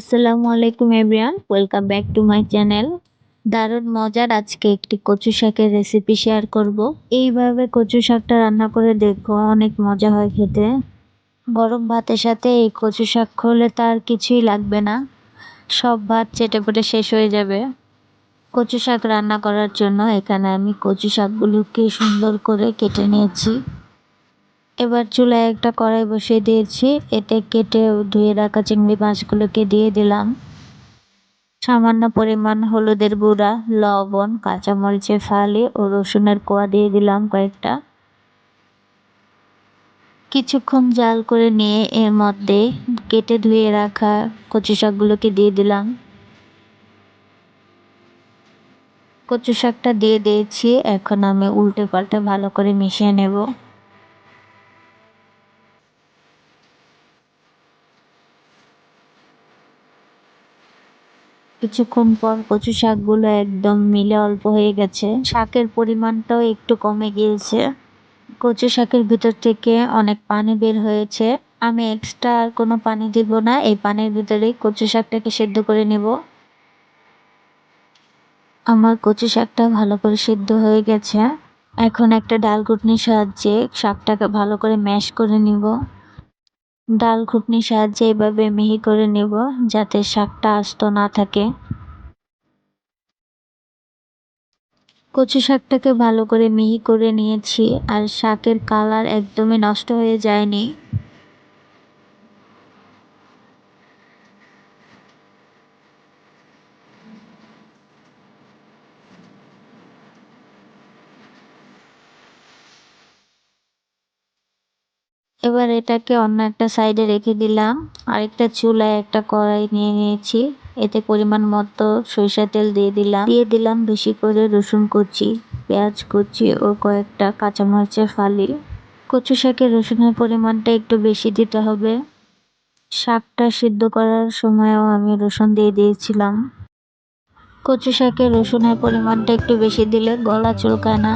আসসালামু আলাইকুম everyone, welcome back to my channel. দারুণ মজার আজকে একটি কচু শাকের রেসিপি শেয়ার করব। এইভাবে কচু শাকটা রান্না করে দেখো, অনেক মজা হয় খেতে। গরম ভাতের সাথে এই কচু শাক খোলে তার কিছুই লাগবে না। সব ভাত চেটে পুটে শেষ হয়ে যাবে। কচু শাক রান্না করার জন্য এখানে আমি কচু শাকগুলোকে সুন্দর করে কেটে নিয়েছি। এবার চুলায় একটা কড়াই বসিয়ে দিয়েছি। এতে কেটে ধুয়ে রাখা চিংড়ি মাছগুলোকে দিয়ে দিলাম। সামান্য পরিমাণ হলুদের গুঁড়া, লবণ, কাঁচামরিচের ফালি ও রসুনের কোয়া দিয়ে দিলাম কয়েকটা। কিছুক্ষণ জাল করে নিয়ে এর মধ্যে কেটে ধুয়ে রাখা কচু শাকগুলোকে দিয়ে দিলাম। কচু শাকটা দিয়ে দিয়েছি। এখন আমি উল্টে পাল্টে ভালো করে মিশিয়ে নেব। কিছুক্ষণ পর কচু শাকগুলো একদম মিলে অল্প হয়ে গেছে। শাকের পরিমাণটাও একটু কমে গিয়েছে। কচু শাকের ভিতর থেকে অনেক পানি বের হয়েছে। আমি এক্সট্রা আর কোনো পানি দিব না। এই পানির ভিতরেই কচু শাকটাকে সেদ্ধ করে নেব। আমার কচু শাকটা ভালো করে সিদ্ধ হয়ে গেছে। এখন একটা ডাল ঘুটনির সাহায্যে শাকটাকে ভালো করে ম্যাশ করে নিব। ডাল ঘুটনির সাহায্যে এভাবে মিহি করে নেব যাতে শাকটা আস্ত না থাকে। কচু শাকটাকে ভালো করে মিহি করে নিয়েছি আর শাকের কালার একদমই নষ্ট হয়ে যায়নি। এবার এটাকে অন্য একটা সাইডে রেখে দিলাম। আরেকটা চুলায় একটা কড়াই নিয়ে নিয়েছি। এতে পরিমাণ মতো সরিষা তেল দিয়ে দিলাম। দিয়ে দিলাম বেশি করে রসুন কুচি, পেঁয়াজ কুচি ও কয়েকটা কাঁচামরিচের ফালি। কচু শাকে রসুনের পরিমাণটা একটু বেশি দিতে হবে। শাকটা সিদ্ধ করার সময়ও আমি রসুন দিয়ে দিয়েছিলাম। কচু শাকে রসুনের পরিমাণটা একটু বেশি দিলে গলা চুলকায় না।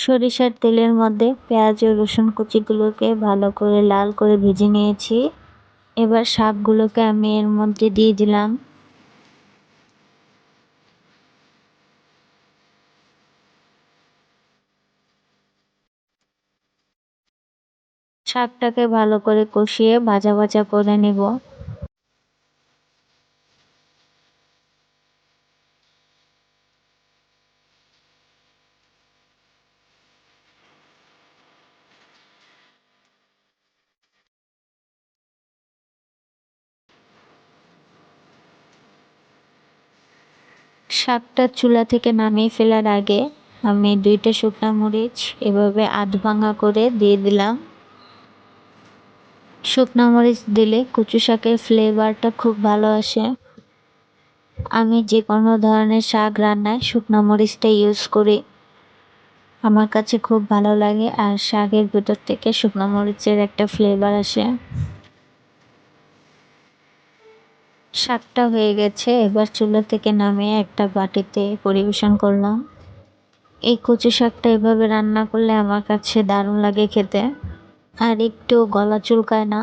সরিষার তেলের মধ্যে পেঁয়াজ ও রসুন কুচিগুলোকে ভালো করে লাল করে ভেজে নিয়েছি। এবার শাকগুলোকে আমি এর মধ্যে দিয়ে দিলাম। শাকটাকে ভালো করে কষিয়ে ভাজা ভাজা করে নেব। শাকটা চুলা থেকে নামিয়ে ফেলার আগে আমি দুইটা শুকনো মরিচ এভাবে আধ ভাঙা করে দিয়ে দিলাম। শুকনো মরিচ দিলে কচু শাকের ফ্লেভারটা খুব ভালো আসে। আমি যে কোনো ধরনের শাক রান্নায় শুকনো মরিচটা ইউজ করি। আমার কাছে খুব ভালো লাগে আর শাকের ভিতর থেকে শুকনো মরিচের একটা ফ্লেভার আসে। শাকটা হয়ে গেছে, এবার চুলা থেকে নামিয়ে একটা বাটিতে পরিবেশন করলাম। এই কচু শাকটা এভাবে রান্না করলে আমার কাছে দারুণ লাগে খেতে, আর একটু গলা চুলকায় না।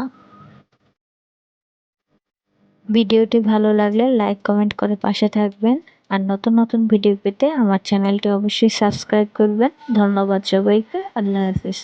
ভিডিওটি ভালো লাগলে লাইক, কমেন্ট করে পাশে থাকবেন, আর নতুন নতুন ভিডিও পেতে আমার চ্যানেলটি অবশ্যই সাবস্ক্রাইব করবেন। ধন্যবাদ সবাইকে, আল্লাহ হাফিজ।